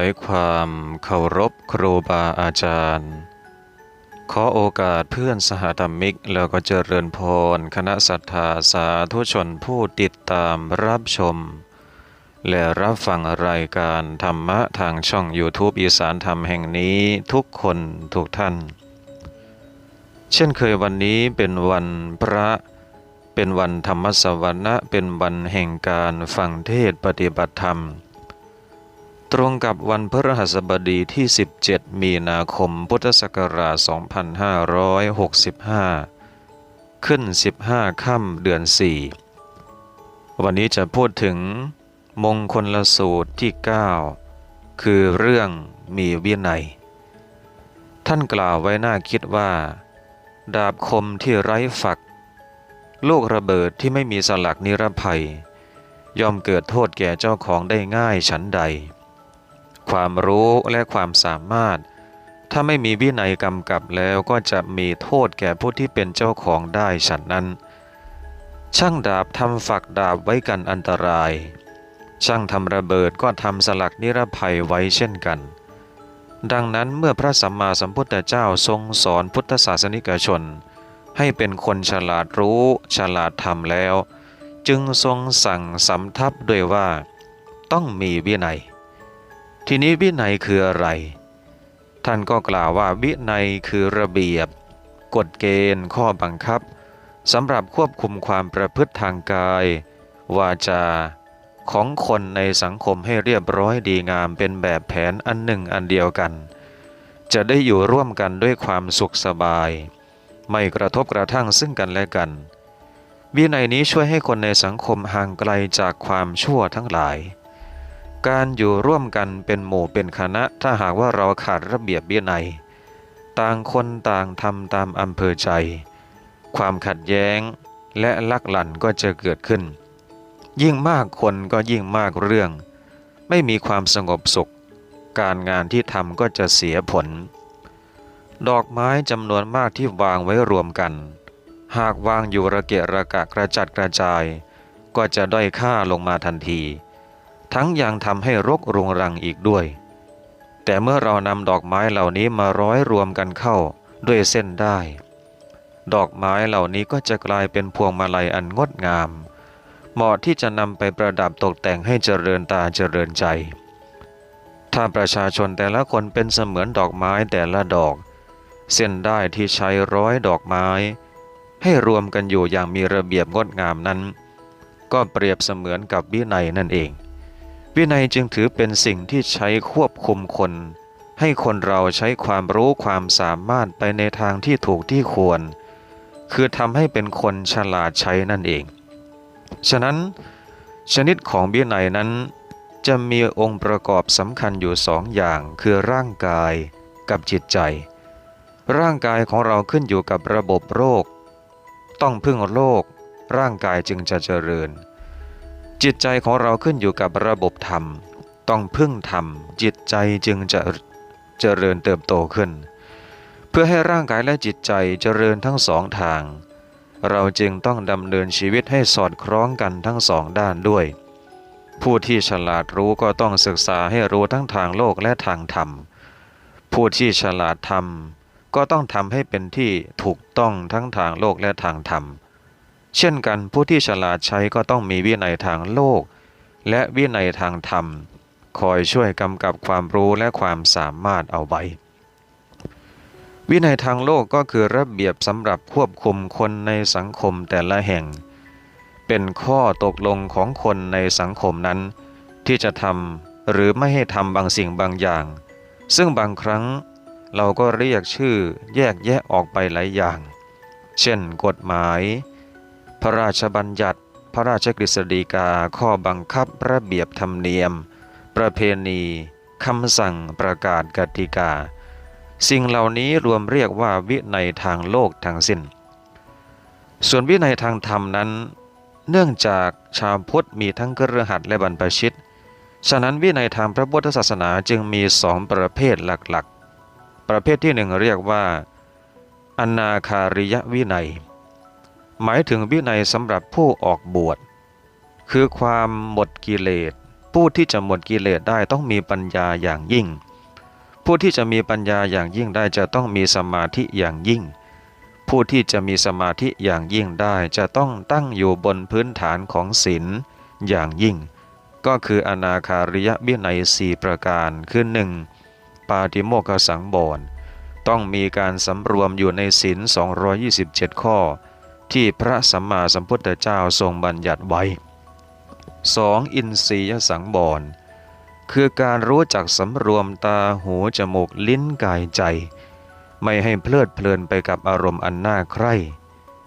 ายความเคารพครูบาอาจารย์ ขอโอกาสเพื่อนสหธรรมิก แล้วก็เจริญพร คณะศรัทธาสาธุชนผู้ติดตามรับชม และรับฟังรายการธรรมะทางช่อง YouTube อีสานธรรมแห่งนี้ทุกคนทุกท่าน เช่นเคยวันนี้เป็นวันพระเป็นวันธรรมสวรรณะเป็นวันแห่งการฟังเทศปฏิบัติธรรม ตรงกับวันพฤหัสบดีที่ 17 มีนาคม พุทธศักราช 2565 ขึ้น 15 ค่ำเดือน 4 วันนี้จะพูดถึงมงคลละสูตรที่ 9 คือเรื่องมีวินัย ท่านกล่าวไว้น่าคิดว่า ดาบคมที่ไร้ฝัก ลูกระเบิดที่ไม่มีสลักนิรภัย ย่อมเกิดโทษแก่เจ้าของได้ง่ายฉันใด ความรู้และความสามารถ ถ้าไม่มีวินัยกำกับแล้วก็จะมีโทษแก่ผู้ที่เป็นเจ้าของได้ฉันนั้น ช่างดาบทำฝักดาบไว้กันอันตราย ช่างทำระเบิดก็ทำสลักนิรภัยไว้เช่นกัน ดังนั้นเมื่อพระสัมมาสัมพุทธเจ้าทรงสอนพุทธศาสนิกชน ให้เป็นคนฉลาดรู้ฉลาดทำแล้ว จึงทรงสั่งสำทับด้วยว่า ต้องมีวินัย ทีนี้วินัยคืออะไร ท่านก็กล่าวว่าวินัยคือระเบียบ กฎเกณฑ์ ข้อบังคับสำหรับควบคุมความประพฤติทางกาย วาจา ของคนในสังคมให้เรียบร้อยดีงามเป็นแบบแผนอันหนึ่งอันเดียวกัน จะได้อยู่ร่วมกันด้วยความสุขสบาย ไม่กระทบกระทั่งซึ่งกันและกันวินัยนี้ช่วยให้คนในสังคมห่างไกลจากความชั่วทั้งหลาย การอยู่ร่วมกันเป็นหมู่เป็นคณะถ้าหากว่าเราขาดระเบียบวินัย ต่างคนต่างทำตามอำเภอใจ ความขัดแย้งและลักลั่นก็จะเกิดขึ้น ยิ่งมากคนก็ยิ่งมากเรื่อง ไม่มีความสงบสุข การงานที่ทำก็จะเสียผล ดอกไม้จำนวนมากที่วางไว้รวมกัน หากวางอยู่ระเกะระกะกระจัดกระจาย ก็จะด้อยค่าลงมาทันที ทั้งยังทำให้รกรุงรังอีกด้วย แต่เมื่อเรานำดอกไม้เหล่านี้มาร้อยรวมกันเข้าด้วยเส้นได้ ดอกไม้เหล่านี้ก็จะกลายเป็นพวงมาลัยอันงดงาม เหมาะที่จะนำไปประดับตกแต่งให้เจริญตาเจริญใจ ถ้าประชาชนแต่ละคนเป็นเสมือนดอกไม้แต่ละดอก เส้นได้ที่ใช้ร้อยดอกไม้ ให้รวมกันอยู่อย่างมีระเบียบงดงามนั้น ก็เปรียบเสมือนกับวินัยนั่นเอง วินัยจึงถือเป็นสิ่งที่ใช้ควบคุมคน ให้คนเราใช้ความรู้ความสามารถไปในทางที่ถูกที่ควร คือทำให้เป็นคนฉลาดใช้นั่นเอง ฉะนั้น ชนิดของวินัยนั้นจะมีองค์ประกอบสำคัญอยู่สองอย่างคือร่างกายกับจิตใจ ร่างกายของเราขึ้นอยู่กับระบบโรค ต้องพึ่งโรคร่างกายจึงจะเจริญ จิตใจของเราขึ้นอยู่กับระบบธรรม ต้องพึ่งธรรม จิตใจจึงจะเจริญเติบโตขึ้น เพื่อให้ร่างกายและจิตใจเจริญทั้งสองทาง เราจึงต้องดำเนินชีวิตให้สอดคล้องกันทั้งสองด้านด้วย ผู้ที่ฉลาดรู้ก็ต้องศึกษาให้รู้ทั้งทางโลกและทางธรรม ผู้ที่ฉลาดธรรมก็ต้องทำให้เป็นที่ถูกต้องทั้งทางโลกและทางธรรม เช่นกันผู้ที่ฉลาดใช้ก็ต้องมีวินัยทางโลก และวินัยทางธรรม คอยช่วยกำกับความรู้และความสามารถเอาไว้ วินัยทางโลกก็คือระเบียบสำหรับควบคุมคนในสังคมแต่ละแห่ง เป็นข้อตกลงของคนในสังคมนั้น ที่จะทำหรือไม่ให้ทำบางสิ่งบางอย่าง ซึ่งบางครั้งเราก็เรียกชื่อแยกแยะออกไปหลายอย่าง เช่น กฎหมาย พระราชบัญญัติ พระราชกฤษฎีกา ข้อบังคับระเบียบธรรมเนียม ประเพณีคำสั่งประกาศกติกา สิ่งเหล่านี้รวมเรียกว่าวินัยทางโลกทั้งสิ้น ส่วนวินัยทางธรรมนั้น เนื่องจากชาวพุทธมีทั้งกระหัตและบรรพชิต ฉะนั้นวินัยทางพระพุทธศาสนาจึงมีสองประเภทหลักๆ ประเภทที่หนึ่งเรียกว่าอนาคาริยวินัย หมายถึงวินัยสำหรับผู้ออกบวช คือความหมดกิเลส ผู้ที่จะหมดกิเลสได้ต้องมีปัญญาอย่างยิ่ง ผู้ที่จะมีปัญญาอย่างยิ่งได้จะต้องมีสมาธิอย่างยิ่ง ผู้ที่จะมีสมาธิอย่างยิ่งได้จะต้องตั้งอยู่บนพื้นฐานของศีลอย่างยิ่ง ก็คืออนาคาริยวินัยสี่ประการคือหนึ่งปาติโมกสังบรต้องมีการสำรวมอยู่ในศีล227 ข้อ ที่พระสัมมาสัมพุทธเจ้าทรงบัญญัติไว้ 2. อินทรียสังบรคือการรู้จักสำรวมตาหูจมูกลิ้นกายใจ ไม่ให้เพลิดเพลินไปกับอารมณ์อันน่าใคร่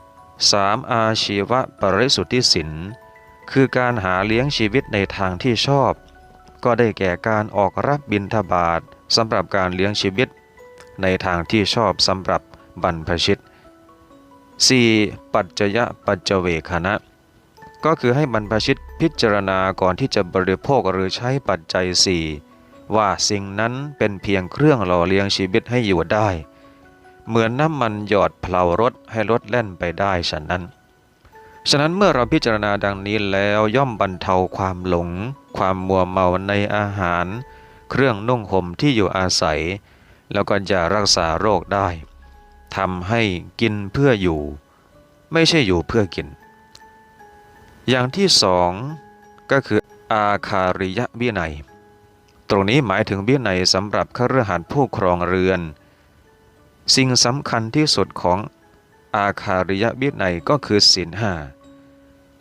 3. อาชีวะปริสุทธิสินคือการหาเลี้ยงชีวิตในทางที่ชอบ ก็ได้แก่การออกรับบิณฑบาตสำหรับการเลี้ยงชีวิต ในทางที่ชอบสำหรับบรรพชิต 4. ปัจจยะปัจเจเวคณะ ก็คือให้บรรพชิตพิจารณาก่อนที่จะบริโภคหรือใช้ปัจจัยสี่ว่าสิ่งนั้นเป็นเพียงเครื่องหล่อเลี้ยงชีวิตให้อยู่ได้ เหมือนน้ำมันหยอดเพลารถให้รถแล่นไปได้ฉะนั้น ฉะนั้นเมื่อเราพิจารณาดังนี้แล้วย่อมบรรเทาความหลง ความมัวเมาในอาหาร เครื่องนุ่งห่มที่อยู่อาศัย แล้วก็จะรักษาโรคได้ ทำให้กินเพื่ออยู่ ไม่ใช่อยู่เพื่อกิน อย่างที่สองก็คืออาคาริยวินัย ตรงนี้หมายถึงวินัยสำหรับข้าราชการผู้ครองเรือน สิ่งสำคัญที่สุดของอาคาริยวินัยก็คือศีลห้า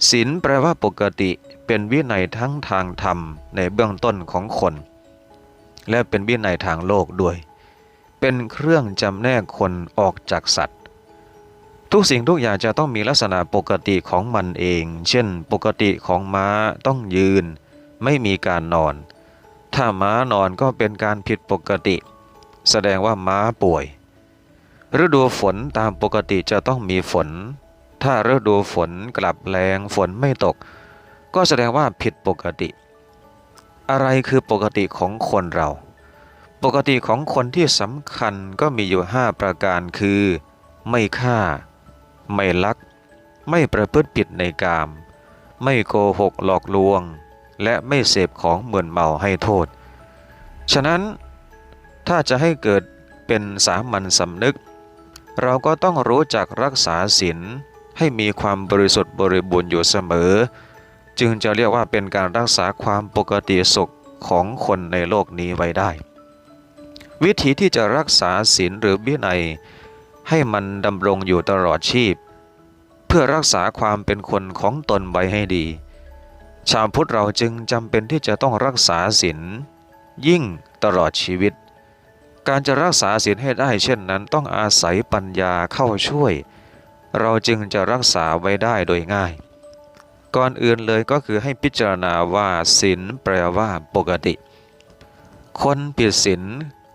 ศีลแปลว่าปกติเป็นวินัยทั้งทางธรรมในเบื้องต้นของคน และเป็นวินัยทางโลกด้วย เป็นเครื่องจำแนกคนออกจากสัตว์ ทุกสิ่งทุกอย่างจะต้องมีลักษณะปกติของมันเอง เช่น ปกติของม้าต้องยืน ไม่มีการนอน ถ้าม้านอนก็เป็นการผิดปกติ แสดงว่าม้าป่วย ฤดูฝนตามปกติจะต้องมีฝน ถ้าฤดูฝนกลับแรงฝนไม่ตก ก็แสดงว่าผิดปกติ อะไรคือปกติของคนเรา ปกติของคนที่สำคัญก็มีอยู่ 5 ประการคือ ไม่ฆ่า ไม่ลัก ไม่ประพฤติผิดในกาม ไม่โกหกหลอกลวง และไม่เสพของเหมือนเมาให้โทษ ฉะนั้นถ้าจะให้เกิดเป็นสามัญสำนึก เราก็ต้องรู้จักรักษาศีลให้มีความบริสุทธิ์บริบูรณ์อยู่เสมอ จึงจะเรียกว่าเป็นการรักษาความปกติสุขของคนในโลกนี้ไว้ได้ วิธีที่จะรักษาศีลหรือวินัย ให้มันดำรงอยู่ตลอดชีพ เพื่อรักษาความเป็นคนของตนไว้ให้ดี ชาวพุทธเราจึงจำเป็นที่จะต้องรักษาศีลยิ่งตลอดชีวิต การจะรักษาศีลให้ได้เช่นนั้นต้องอาศัยปัญญาเข้าช่วย เราจึงจะรักษาไว้ได้โดยง่าย ก่อนอื่นเลยก็คือให้พิจารณาว่าศีลแปลว่าปกติ คนผิดศีล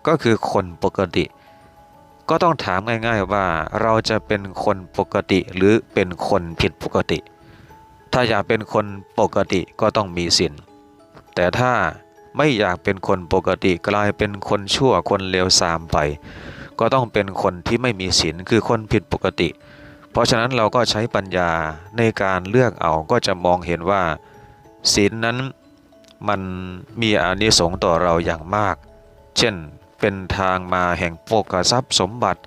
ก็คือคนปกติ ก็ต้องถามง่าย ๆว่าเราจะเป็นคนปกติหรือเป็นคนผิดปกติ ถ้าอยากเป็นคนปกติก็ต้องมีศีลแต่ถ้าไม่อยากเป็นคนปกติกลายเป็นคนชั่วคนเลวทรามไป ก็ต้องเป็นคนที่ไม่มีศีลคือคนผิดปกติ เพราะฉะนั้นเราก็ใช้ปัญญาในการเลือกเอาก็จะมองเห็นว่าศีลนั้นมันมีอานิสงส์ต่อเราอย่างมาก เช่น เป็นทางมาแห่งโภกทรัพย์สมบัติ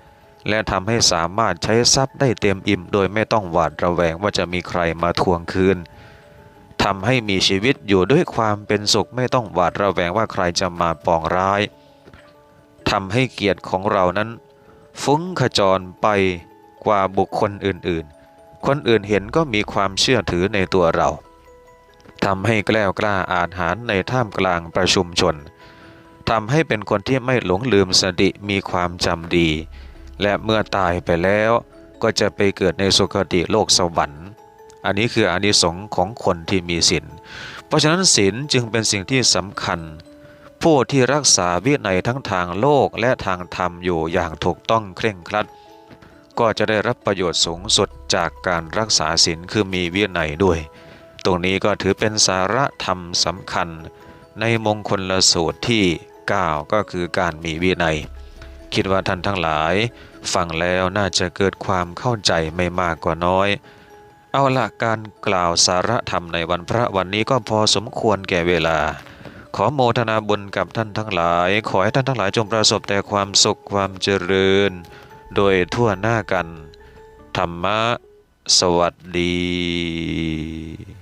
และทำให้สามารถใช้ทรัพย์ได้เต็มอิ่ม โดยไม่ต้องหวาดระแวงว่าจะมีใครมาทวงคืนทำให้มีชีวิตอยู่ด้วยความเป็นสุขไม่ต้องหวาดระแวงว่าใครจะมาปองร้ายทำให้เกียรติของเรานั้น ฟุ้งขจรไปกว่าบุคคลอื่นๆ คนอื่นเห็นก็มีความเชื่อถือในตัวเราทำให้แกล้วกล้าอาหารในท่ามกลางประชุมชน ทำให้เป็นคนที่ไม่หลงลืมสติมีความจำดี และเมื่อตายไปแล้วก็จะไปเกิดในสุคติโลกสวรรค์ อันนี้คืออานิสงส์ของคนที่มีศีล เพราะฉะนั้นศีลจึงเป็นสิ่งที่สำคัญ ผู้ที่รักษาวินัยทั้งทางโลกและทางธรรมอยู่อย่างถูกต้องเคร่งครัด ก็จะได้รับประโยชน์สูงสุดจากการรักษาศีลคือมีวินัยด้วย ตรงนี้ก็ถือเป็นสาระธรรมสำคัญในมงคลละสูตรที่ 9 ก็คือการมีวินัย คิดว่าท่านทั้งหลาย ฟังแล้วน่าจะเกิดความเข้าใจไม่มากกว่าน้อย เอาละการกล่าวสาระธรรมในวันพระวันนี้ก็พอสมควรแก่เวลา ขอโมทนาบุญกับท่านทั้งหลาย ขอให้ท่านทั้งหลายจงประสบแต่ความสุขความเจริญ โดยทั่วหน้ากัน ธรรมะ สวัสดี